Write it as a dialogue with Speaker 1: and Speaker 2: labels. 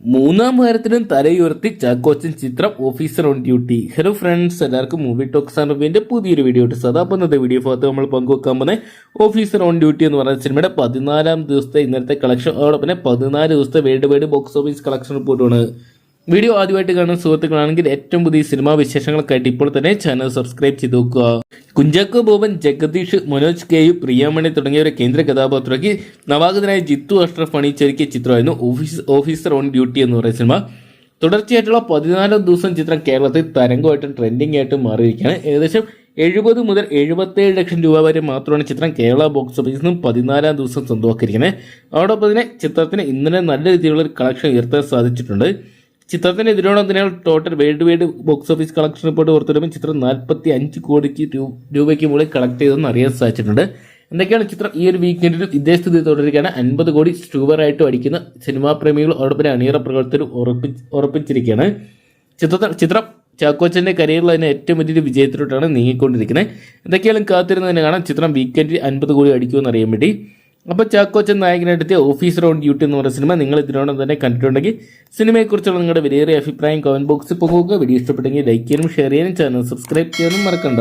Speaker 1: മൂന്നാം വാരത്തിനും തലയുയർത്തി ചാക്കോച്ചൻ ചിത്രം officer on duty hello friends എല്ലാവർക്കും മൂവി ടോക്സ് ആൻഡ് പുതിയൊരു വീഡിയോ ഉണ്ട് സദാ ഇന്നത്തെ വീഡിയോ ഭാഗത്ത് നമ്മൾ പങ്കുവെക്കാൻ പോകുന്ന ഓഫീസർ ഓൺ ഡ്യൂട്ടി എന്ന് പറയുന്ന സിനിമയുടെ പതിനാലാം ദിവസത്തെ ഇന്നത്തെ കളക്ഷൻ അതോടൊപ്പം പതിനാല് ദിവസത്തെ world wide box office collection റിപ്പോർട്ടാണ് വീഡിയോ ആദ്യമായിട്ട് കാണുന്ന സുഹൃത്തുക്കളാണെങ്കിൽ ഏറ്റവും പുതിയ സിനിമാ വിശേഷങ്ങൾക്കായിട്ട് ഇപ്പോൾ തന്നെ ചാനൽ സബ്സ്ക്രൈബ് ചെയ്ത് നോക്കുക കുഞ്ചാക്കോ ബോബൻ ജഗദീഷ് മനോജ് കെ യു പ്രിയാമണി തുടങ്ങിയവരെ കേന്ദ്ര കഥാപാത്രമാക്കി. നവാഗതനായ ജിത്തു അഷ്റഫ് അണിയിച്ചൊരുക്കിയ ചിത്രമായിരുന്നു ഓഫീസ് ഓഫീസർ ഓൺ ഡ്യൂട്ടി എന്ന് പറയുന്ന സിനിമ. തുടർച്ചയായിട്ടുള്ള പതിനാലാം ദിവസം ചിത്രം കേരളത്തിൽ തരംഗമായിട്ടും ട്രെൻഡിംഗ് ആയിട്ടും മാറിയിരിക്കുകയാണ്. ഏകദേശം എഴുപത് മുതൽ എഴുപത്തേഴ് ലക്ഷം രൂപ വരെ മാത്രമാണ് ചിത്രം കേരള ബോക്സ് ഓഫീസിൽ നിന്നും പതിനാലാം ദിവസം സ്വന്തമാക്കിയിരിക്കുന്നത്. അതോടൊപ്പം തന്നെ ചിത്രത്തിന് ഇന്നലെ നല്ല രീതിയിലുള്ള ഒരു കളക്ഷൻ ഉയർത്താൻ സാധിച്ചിട്ടുണ്ട്. ചിത്രത്തിന് എതിരോണം തന്നെയാണ് total world wide box office collection report പുറത്തുവരുമ്പോൾ ചിത്രം നാൽപ്പത്തി അഞ്ച് കോടിക്ക് രൂപയ്ക്ക് മുകളിൽ കളക്ട് ചെയ്തെന്ന് അറിയാൻ സാധിച്ചിട്ടുണ്ട്. എന്തൊക്കെയാണ് ചിത്രം? ഈ ഒരു വീക്കെൻഡിൽ സ്ഥിതി തുടരുകയാണ്. അൻപത് കോടി സ്റ്റൂവറായിട്ട് അടിക്കുന്ന സിനിമാ പ്രേമികൾ തന്നെ അണിയറ പ്രവർത്തകർ ഉറപ്പിച്ച് ഉറപ്പിച്ചിരിക്കുകയാണ്. ചിത്രത്തിൽ ചിത്രം ചാക്കോച്ചന്റെ കരിയറിൽ തന്നെ ഏറ്റവും വലിയൊരു വിജയത്തിലോട്ടാണ് നീങ്ങിക്കൊണ്ടിരിക്കുന്നത്. എന്തൊക്കെയാലും കാത്തിരുന്ന് തന്നെ കാണാം. ചിത്രം വീക്കെൻഡിൽ അൻപത് കോടി അടിക്കുമെന്ന് അറിയാൻ വേണ്ടി. അപ്പോൾ ചാക്കോച്ചൻ നായകനെടുത്തിയ ഓഫീസർ ഓൺ ഡ്യൂട്ടി എന്ന് പറയുന്ന സിനിമ നിങ്ങൾ ഇതിനോടൊപ്പം തന്നെ കണ്ടിട്ടുണ്ടെങ്കിൽ സിനിമയെക്കുറിച്ചുള്ള നിങ്ങളുടെ വിലയേറിയ അഭിപ്രായം കമന്റ് ബോക്സിൽ പോകുക വീഡിയോ ഇഷ്ടപ്പെട്ടെങ്കിൽ ലൈക്ക് ചെയ്യാനും ഷെയർ ചെയ്യാനും ചാനൽ സബ്സ്ക്രൈബ് ചെയ്യാനും മറക്കണ്ട.